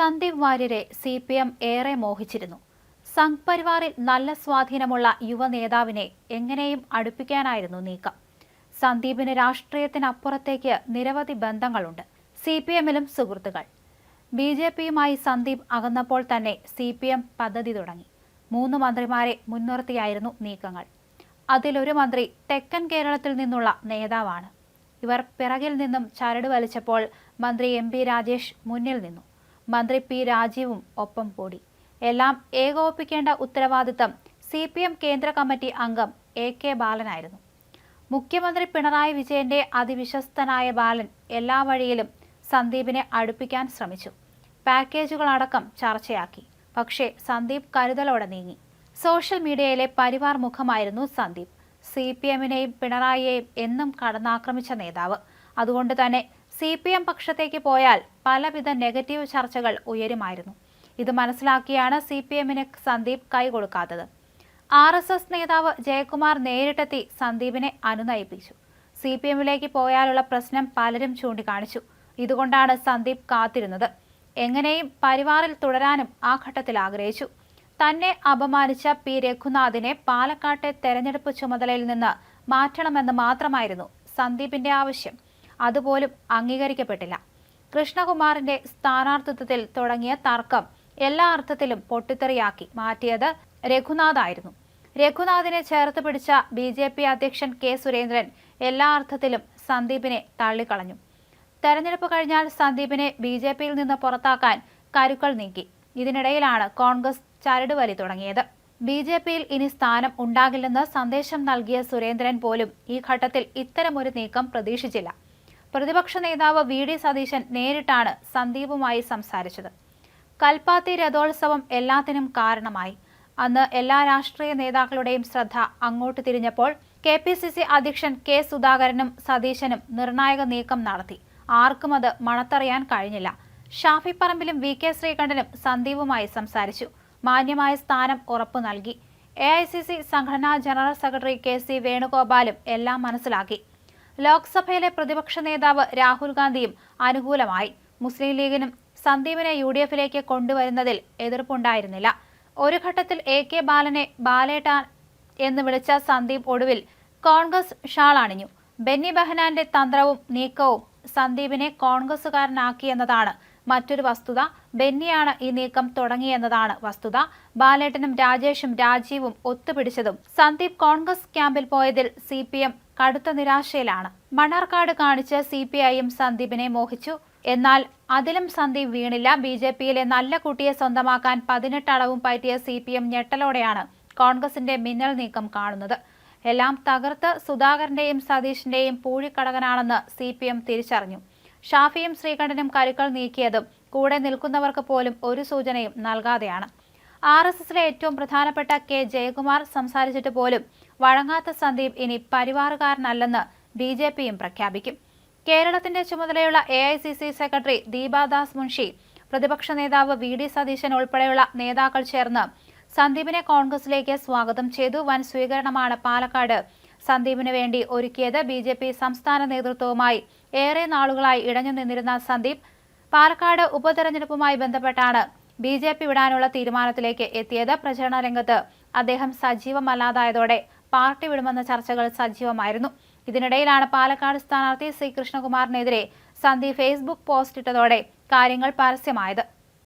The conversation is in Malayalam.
സന്ദീപ് വാര്യരെ സി പി എം ഏറെ മോഹിച്ചിരുന്നു. സംഘ് പരിവാറിൽ നല്ല സ്വാധീനമുള്ള യുവ നേതാവിനെ എങ്ങനെയും അടുപ്പിക്കാനായിരുന്നു നീക്കം. സന്ദീപിന് രാഷ്ട്രീയത്തിനപ്പുറത്തേക്ക് നിരവധി ബന്ധങ്ങളുണ്ട്. സി പി എമ്മിലും സുഹൃത്തുക്കൾ. ബി ജെ പിയുമായി സന്ദീപ് അകന്നപ്പോൾ തന്നെ സി പി എം പദ്ധതി തുടങ്ങി. മൂന്ന് മന്ത്രിമാരെ മുൻനിർത്തിയായിരുന്നു നീക്കങ്ങൾ. അതിലൊരു മന്ത്രി തെക്കൻ കേരളത്തിൽ നിന്നുള്ള നേതാവാണ്. ഇവർ പിറകിൽ നിന്നും ചരട് വലിച്ചപ്പോൾ മന്ത്രി എം പി രാജേഷ് മുന്നിൽ നിന്നു. മന്ത്രി പി രാജീവും ഒപ്പം കൂടി. എല്ലാം ഏകോപിപ്പിക്കേണ്ട ഉത്തരവാദിത്തം സി പി എം കേന്ദ്ര കമ്മിറ്റി അംഗം എ കെ ബാലനായിരുന്നു. മുഖ്യമന്ത്രി പിണറായി വിജയന്റെ അതിവിശ്വസ്തനായ ബാലൻ എല്ലാ വഴിയിലും സന്ദീപിനെ അടുപ്പിക്കാൻ ശ്രമിച്ചു. പാക്കേജുകളടക്കം ചർച്ചയാക്കി. പക്ഷേ സന്ദീപ് കരുതലോടെ നീങ്ങി. സോഷ്യൽ മീഡിയയിലെ പരിവാർ മുഖമായിരുന്നു സന്ദീപ്. സി പി എമ്മിനെയും പിണറായിയെയും എന്നും കടന്നാക്രമിച്ച നേതാവ്. അതുകൊണ്ട് തന്നെ സി പി എം പക്ഷത്തേക്ക് പോയാൽ പലവിധ നെഗറ്റീവ് ചർച്ചകൾ ഉയരുമായിരുന്നു. ഇത് മനസ്സിലാക്കിയാണ് സി പി എമ്മിന് സന്ദീപ് കൈകൊടുക്കാത്തത്. ആർ എസ് എസ് നേതാവ് ജയകുമാർ നേരിട്ടെത്തി സന്ദീപിനെ അനുനയിപ്പിച്ചു. സി പി എമ്മിലേക്ക് പോയാലുള്ള പ്രശ്നം പലരും ചൂണ്ടിക്കാണിച്ചു. ഇതുകൊണ്ടാണ് സന്ദീപ് കാത്തിരുന്നത്. എങ്ങനെയും പരിവാറിൽ തുടരാനും ആ ഘട്ടത്തിൽ ആഗ്രഹിച്ചു. തന്നെ അപമാനിച്ച പി. രഘുനാഥിനെ പാലക്കാട്ടെ തെരഞ്ഞെടുപ്പ് ചുമതലയിൽ നിന്ന് മാറ്റണമെന്ന് മാത്രമായിരുന്നു സന്ദീപിന്റെ ആവശ്യം. അതുപോലും അംഗീകരിക്കപ്പെട്ടില്ല. കൃഷ്ണകുമാറിന്റെ സ്ഥാനാർത്ഥിത്വത്തിൽ തുടങ്ങിയ തർക്കം എല്ലാ അർത്ഥത്തിലും പൊട്ടിത്തെറിയാക്കി മാറ്റിയത് രഘുനാഥായിരുന്നു. രഘുനാഥിനെ ചേർത്ത് പിടിച്ച ബി ജെ പി അധ്യക്ഷൻ കെ സുരേന്ദ്രൻ എല്ലാ അർത്ഥത്തിലും സന്ദീപിനെ തള്ളിക്കളഞ്ഞു. തെരഞ്ഞെടുപ്പ് കഴിഞ്ഞാൽ സന്ദീപിനെ ബി ജെ പിയിൽ നിന്ന് പുറത്താക്കാൻ കരുക്കൾ നീക്കി. ഇതിനിടയിലാണ് കോൺഗ്രസ് ചരടുവലി തുടങ്ങിയത്. ബി ജെ പിയിൽ ഇനി സ്ഥാനം ഉണ്ടാകില്ലെന്ന് സന്ദേശം നൽകിയ സുരേന്ദ്രൻ പോലും ഈ ഘട്ടത്തിൽ ഇത്തരമൊരു നീക്കം പ്രതീക്ഷിച്ചില്ല. പ്രതിപക്ഷ നേതാവ് വി ഡി സതീശൻ നേരിട്ടാണ് സന്ദീപുമായി സംസാരിച്ചത്. കൽപ്പാത്തി രഥോത്സവം എല്ലാത്തിനും കാരണമായി. അന്ന് എല്ലാ രാഷ്ട്രീയ നേതാക്കളുടെയും ശ്രദ്ധ അങ്ങോട്ട് തിരിഞ്ഞപ്പോൾ കെ പി സി സി അധ്യക്ഷൻ കെ സുധാകരനും സതീശനും നിർണായക നീക്കം നടത്തി. ആർക്കും അത് മണത്തറിയാൻ കഴിഞ്ഞില്ല. ഷാഫി പറമ്പിലും വി കെ ശ്രീകണ്ഠനും സന്ദീപുമായി സംസാരിച്ചു. മാന്യമായ സ്ഥാനം ഉറപ്പു നൽകി. എ ഐ സി സി സംഘടനാ ജനറൽ സെക്രട്ടറി കെ സി വേണുഗോപാലും എല്ലാം മനസ്സിലാക്കി. ലോക്സഭയിലെ പ്രതിപക്ഷ നേതാവ് രാഹുൽ ഗാന്ധിയും അനുകൂലമായി. മുസ്ലിം ലീഗിനും സന്ദീപിനെ യു ഡി എഫിലേക്ക് കൊണ്ടുവരുന്നതിൽ എതിർപ്പുണ്ടായിരുന്നില്ല. ഒരു ഘട്ടത്തിൽ എ കെ ബാലനെ ബാലേട്ട എന്ന് വിളിച്ച സന്ദീപ് ഒടുവിൽ കോൺഗ്രസ് ഷാൾ അണിഞ്ഞു. ബെന്നി ബെഹനാന്റെ തന്ത്രവും നീക്കവും സന്ദീപിനെ കോൺഗ്രസുകാരനാക്കിയെന്നതാണ് മറ്റൊരു വസ്തുത. ബെന്നിയാണ് ഈ നീക്കം തുടങ്ങിയെന്നതാണ് വസ്തുത. ബാലേട്ടനും രാജേഷും രാജീവും ഒത്തുപിടിച്ചതും സന്ദീപ് കോൺഗ്രസ് ക്യാമ്പിൽ പോയതിൽ സി കടുത്ത നിരാശയിലാണ്. മണ്ണാർക്കാട് കാണിച്ച് സി പി ഐയും സന്ദീപിനെ മോഹിച്ചു. എന്നാൽ അതിലും സന്ദീപ് വീണില്ല. ബി ജെ പിയിലെ നല്ല കുട്ടിയെ സ്വന്തമാക്കാൻ പതിനെട്ടളവും പറ്റിയ സി പി എം ഞെട്ടലോടെയാണ് കോൺഗ്രസിന്റെ മിന്നൽ നീക്കം കാണുന്നത്. എല്ലാം തകർത്ത് സുധാകരന്റെയും സതീഷിന്റെയും പൂഴിക്കടകനാണെന്ന് സി പി എം തിരിച്ചറിഞ്ഞു. ഷാഫിയും ശ്രീകണ്ഠനും കരുക്കൾ നീക്കിയതും കൂടെ നിൽക്കുന്നവർക്ക് പോലും ഒരു സൂചനയും നൽകാതെയാണ്. ആർ എസ് എസിലെ ഏറ്റവും പ്രധാനപ്പെട്ട കെ ജയകുമാർ സംസാരിച്ചിട്ട് പോലും വഴങ്ങാത്ത സന്ദീപ് ഇനി പരിവാറുകാരനല്ലെന്ന് ബി ജെ പിയും പ്രഖ്യാപിക്കും. കേരളത്തിന്റെ ചുമതലയുള്ള A I C C secretary Deepa Das Munshi പ്രതിപക്ഷ നേതാവ് വി ഡി സതീശൻ ഉൾപ്പെടെയുള്ള നേതാക്കൾ ചേർന്ന് സന്ദീപിനെ കോൺഗ്രസിലേക്ക് സ്വാഗതം ചെയ്തു. വൻ സ്വീകരണമാണ് പാലക്കാട് സന്ദീപിന് വേണ്ടി ഒരുക്കിയത് ബി ജെ പി സംസ്ഥാന നേതൃത്വവുമായി ഏറെ നാളുകളായി ഇടഞ്ഞു നിന്നിരുന്ന സന്ദീപ് പാലക്കാട് ഉപതെരഞ്ഞെടുപ്പുമായി ബന്ധപ്പെട്ടാണ് ബി ജെ പി വിടാനുള്ള തീരുമാനത്തിലേക്ക് എത്തിയത് പ്രചരണ രംഗത്ത്. അദ്ദേഹം സജീവമല്ലാതായതോടെ പാർട്ടി വിടുമെന്ന ചർച്ചകൾ സജീവമായിരുന്നു. ഇതിനിടയിലാണ് പാലക്കാട് സ്ഥാനാർത്ഥി സി കൃഷ്ണകുമാറിനെതിരെ സന്ദീപ് ഫേസ്ബുക്ക് പോസ്റ്റ് ഇട്ടതോടെ കാര്യങ്ങൾ പരസ്യമായത്.